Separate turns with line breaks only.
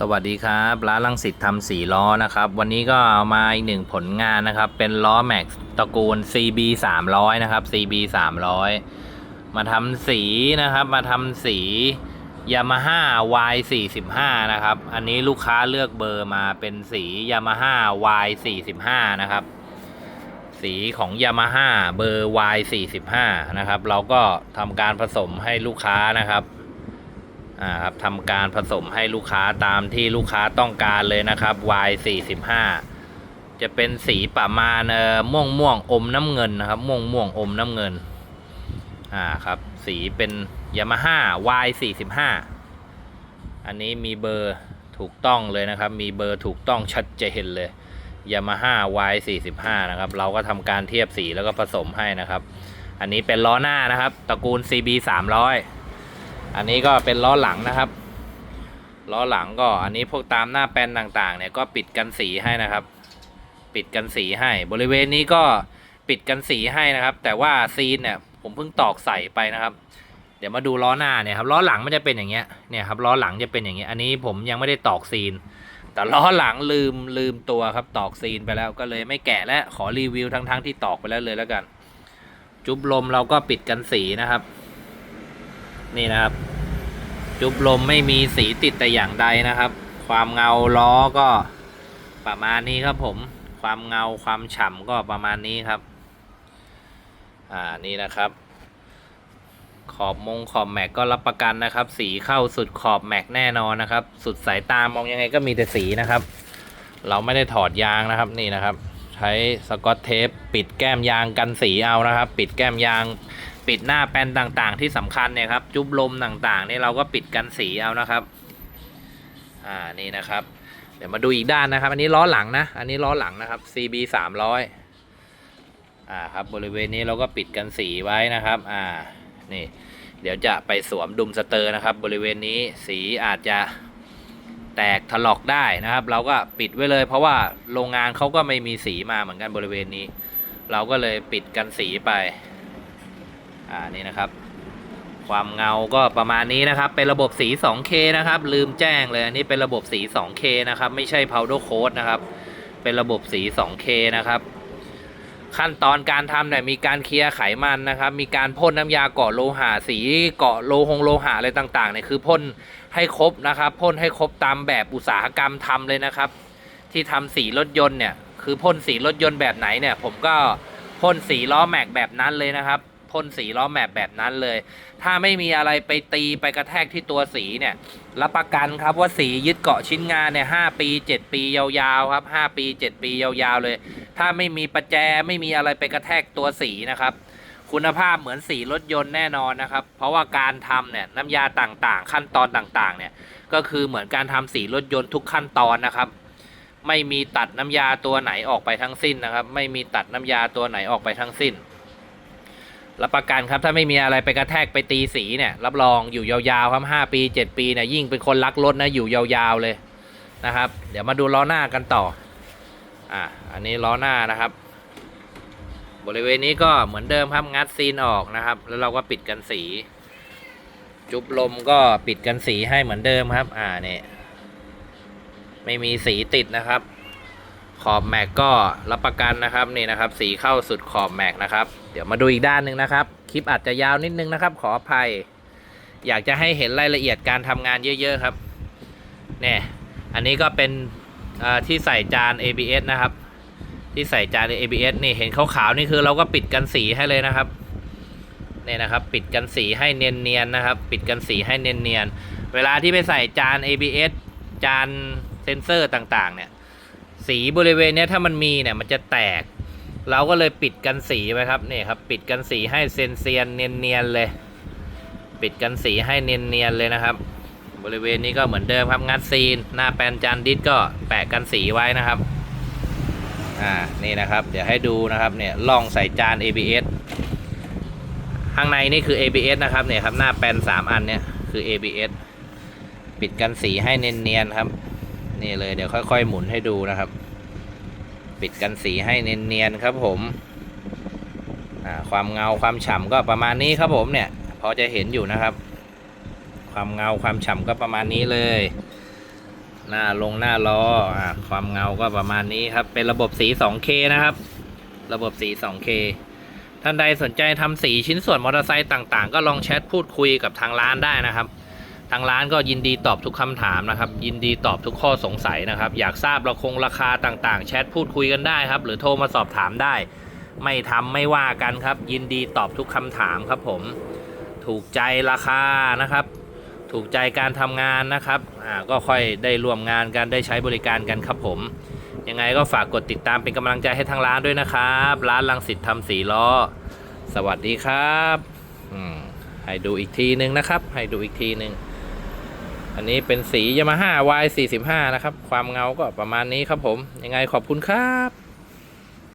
สวัสดีครับร้านลังสิตทำสีล้อนะครับ วันนี้ก็เอามาอีกหนึ่งผลงานนะครับ เป็นล้อแม็กตระกูล CB 300นะครับ CB 300มาทำสีนะครับ มาทำสี Yamaha Y 45นะครับ อันนี้ลูกค้าเลือกเบอร์มาเป็นสี Yamaha Y 45นะครับ สีของ Yamaha เบอร์ Y 45นะครับ เราก็ทำการผสมให้ลูกค้านะครับ อ่าครับทำการผสมให้ลูกค้าตามที่ลูกค้าต้องการเลยนะครับ Y 45จะเป็นสีประมาณเอ่อม่วงม่วงอมน้ำเงินนะครับ ม่วงม่วงอมน้ำเงินอ่าครับ สีเป็น Yamaha Y 45อันนี้มีเบอร์ถูกต้องเลยนะครับ มีเบอร์ถูกต้องชัดเจนเลย Yamaha Y 45นะครับ เราก็ทำการเทียบสีแล้วก็ผสมให้นะครับ อันนี้เป็นล้อหน้านะครับ ตระกูล CB 300 อันนี้ก็เป็นล้อหลังนะครับ ล้อหลังก็อันนี้พวกตามหน้าแปนต่างๆเนี่ยก็ปิดกันสีให้นะครับ ปิดกันสีให้ บริเวณนี้ก็ปิดกันสีให้นะครับ แต่ว่าซีนเนี่ยผมเพิ่งตอกใส่ไปนะครับ เดี๋ยวมาดูล้อหน้าเนี่ยครับล้อหลังมันจะเป็นอย่างเงี้ยเนี่ยครับล้อหลังจะเป็นอย่างเงี้ยอันนี้ผมยังไม่ได้ตอกซีน แต่ล้อหลังลืมลืมตัวครับตอกซีนไปแล้วก็เลยไม่แกะและขอรีวิวทั้งๆที่ตอกไปแล้วเลยแล้วกัน จุ๊บลมเราก็ปิดกันสีนะครับ นี่นะครับ จุบลมไม่มีสีติดแต่อย่างใดนะครับ ความเงาล้อก็ประมาณนี้ครับผม ความเงาความฉ่ำก็ประมาณนี้ครับ อ่า นี่นะครับ ขอบมงขอบแม็กก็รับประกันนะครับ สีเข้าสุดขอบแม็กแน่นอนนะครับ สุดสายตามองยังไงก็มีแต่สีนะครับ เราไม่ได้ถอดยางนะครับ นี่นะครับ ใช้สกอตเทป ปิดแก้มยางกันสีเอานะครับ ปิดแก้มยาง ปิดหน้าแปนต่างๆ ที่สำคัญเนี่ยครับ จุบลมต่างๆนี่เราก็ปิดกันสีเอานะครับ อ่านี่นะครับ เดี๋ยวมาดูอีกด้านนะครับ อันนี้ล้อหลังนะ อันนี้ล้อหลังนะครับ CB 300อ่าครับบริเวณนี้เราก็ปิดกันสีไว้นะครับ อ่านี่เดี๋ยวจะไปสวมดุมสเตอร์นะครับ บริเวณนี้สีอาจจะแตกถลอกได้นะครับ เราก็ปิดไว้เลย เพราะว่าโรงงานเขาก็ไม่มีสีมาเหมือนกันบริเวณนี้ เราก็เลยปิดกันสีไป อ่านี่นะครับ ความเงาก็ประมาณนี้นะครับ เป็นระบบสี 2K นะครับ ลืมแจ้งเลยอันนี้เป็นระบบสี 2K นะครับ ไม่ใช่ powder coat นะครับ เป็นระบบสี 2K นะครับ ขั้นตอนการทำเนี่ยมีการเคลียร์ไขมันนะครับ มีการพ่นน้ำยาเกาะโลหะสีเกาะโลหงโลหะอะไรต่างๆเนี่ยคือพ่นให้ครบนะครับพ่นให้ครบตามแบบอุตสาหกรรมทำเลยนะครับ ที่ทำสีรถยนต์เนี่ยคือพ่นสีรถยนต์แบบไหนเนี่ย ผมก็พ่นสีล้อแม็กแบบนั้นเลยนะครับ พ่นสีล้อแม็กแบบนั้นเลย ถ้าไม่มีอะไรไปตีไปกระแทกที่ตัวสีเนี่ยรับประกันครับว่าสียึดเกาะชิ้นงานเนี่ยหปีเจ็ดปียาวๆครับห้าปีเจ็ดปียาวๆเลย ถ้าไม่มีประแจไม่มีอะไรไปกระแทกตัวสีนะครับคุณภาพเหมือนสีรถยนต์แน่นอนนะครับ เพราะว่าการทำเนี่ยน้ำยาต่างๆ ขั้นตอนต่างๆเนี่ยก็คือเหมือนการทำสีรถยนต์ทุกขั้นตอนนะครับ ไม่มีตัดน้ำยาตัวไหนออกไปทั้งสิ้นนะครับ ไม่มีตัดน้ำยาตัวไหนออกไปทั้งสิ้น รับประกันครับถ้าไม่มีอะไรไปกระแทกไปตีสีเนี่ย รับรองอยู่ยาวๆครับห้าปีเจ็ดปีเนี่ยยิ่งเป็นคนรักรถนะอยู่ยาวๆเลยนะครับ เดี๋ยวมาดูล้อหน้ากันต่ออะอันนี้ล้อหน้านะครับ บริเวณนี้ก็เหมือนเดิมครับงัดซีนออกนะครับ แล้วเราก็ปิดกันสี จุบลมก็ปิดกันสีให้เหมือนเดิมครับ อ่าเนี่ยไม่มีสีติดนะครับ ขอบแม็กก็รับประกันนะครับนี่นะครับ สีเข้าสุดขอบแม็กนะครับ เดี๋ยวมาดูอีกด้านหนึ่งนะครับ คลิปอาจจะยาวนิดนึงนะครับ ขออภัย อยากจะให้เห็นรายละเอียดการทำงานเยอะๆครับเนี่ยอันนี้ก็เป็นที่ใส่จาน ABS นะครับ ที่ใส่จาน ABS นี่เห็นขาวๆนี่คือเราก็ปิดกันสีให้เลยนะครับเนี่ยนะครับ ปิดกันสีให้เนียนๆนะครับ ปิดกันสีให้เนียนๆเวลาที่ไปใส่จาน ABS จานเซนเซอร์ต่างๆเนี่ย สีบริเวณนี้ถ้ามันมีเนี่ยมันจะแตก เราก็เลยปิดกันสีไปครับนี่ครับ ปิดกันสีให้เซนเซียนเนียนๆเลย ปิดกันสีให้เนียนๆเลยนะครับ บริเวณนี้ก็เหมือนเดิมครับงัดซีน หน้าแปนจานดิสก็แปะกันสีไว้นะครับอ่านี่นะครับ เดี๋ยวให้ดูนะครับเนี่ยล่องใส่จาน ABS ข้างในนี่คือ ABS นะครับเนี่ยครับหน้าแปนสามอันเนี่ยคือ ABS ปิดกันสีให้เนียนๆครับ นี่เลยเดี๋ยวค่อยๆหมุนให้ดูนะครับ ปิดกันสีให้เนียนๆครับผมความเงาความฉ่ำก็ประมาณนี้ครับผมเนี่ย พอจะเห็นอยู่นะครับ ความเงาความฉ่ำก็ประมาณนี้เลย หน้าลงหน้าล้ออความเงาก็ประมาณนี้ครับ เป็นระบบสี 2K นะครับ ระบบสี 2K ท่านใดสนใจทำสีชิ้นส่วนมอเตอร์ไซค์ต่างๆ ก็ลองแชทพูดคุยกับทางร้านได้นะครับ ทางร้านก็ยินดีตอบทุกคำถามนะครับ ยินดีตอบทุกข้อสงสัยนะครับ อยากทราบราคงราคาต่างๆ แชทพูดคุยกันได้ครับ หรือโทรมาสอบถามได้ ไม่ทำไม่ว่ากันครับ ยินดีตอบทุกคำถามครับผม ถูกใจราคานะครับ ถูกใจการทำงานนะครับอ่าก็ค่อยได้ร่วมงานกันได้ใช้บริการกันครับผมยังไงก็ฝากกดติดตามเป็นกำลังใจให้ทางร้านด้วยนะครับ ร้านลังสิตทำสีล้อ สวัสดีครับให้ดูอีกทีหนึ่งนะครับ ให้ดูอีกทีหนึ่ง อันนี้เป็นสียามาฮ่า Y45 นะครับ ความเงาก็ประมาณนี้ครับผม ยังไงขอบคุณครับ